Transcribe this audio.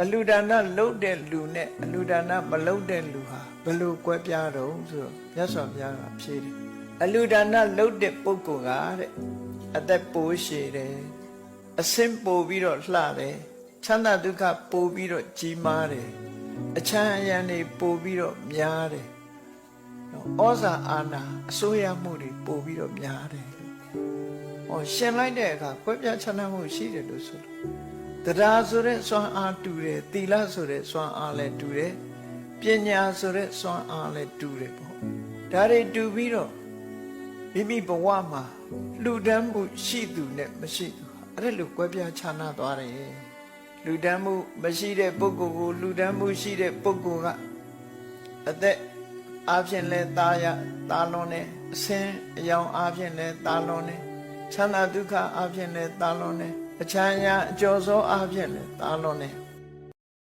အလူဒါနလုပ်တဲ့လူနဲ့အလူဒါနမလုပ်တဲ့လူဟာဘယ်လိုကွဲပြားတော့ဆိုတော့မြတ်စွာဘုရားကဖြေတယ်အလူဒါနလုပ်တဲ့ပုဂ္ဂိုလ်ကတဲ့အသက်ပိုးရှည်တယ်အစင်ပိုပြီးတော့လှတယ်ချမ်းသာဒုက္ခပိုပြီးတော့ကြီးမားတယ်အချမ်းအယံတွေပိုပြီးတော့များတယ်နော်ဩဇာအာဏာအစိုးရမှုတွေပိုပြီးတော့များတယ်ဟောရှင်လိုက်တဲ့အခါကွဲပြားခြားနားမှုရှိတယ်လို့ဆိုလို့ တရားဆိုတဲ့စွမ်းအားတူတယ်သီလဆိုတဲ့စွမ်းအားလည်းတူတယ်ပညာဆိုတဲ့စွမ်းအားလည်းတူတယ်ပေါ့ဒါတွေတူပြီးတော့မိမိဘဝမှာလူတန်းမှုရှိသူနဲ့မရှိသူဟာအဲ့ဒါလိုကွဲပြားခြားနားသွားတယ်လူတန်းမှုမရှိတဲ့ပုဂ္ဂိုလ်ကိုလူတန်းမှုရှိတဲ့ပုဂ္ဂိုလ်ကအသက်အားဖြင့်လဲตาရตาလွန်တယ်အစင်းအယောင်အားဖြင့်လဲตาလွန်တယ်ချမ်းသာဒုက္ခအားဖြင့်လဲตาလွန်တယ် အချမ်းရအကျော်စောအားဖြင့်လဲตาလွန်တယ်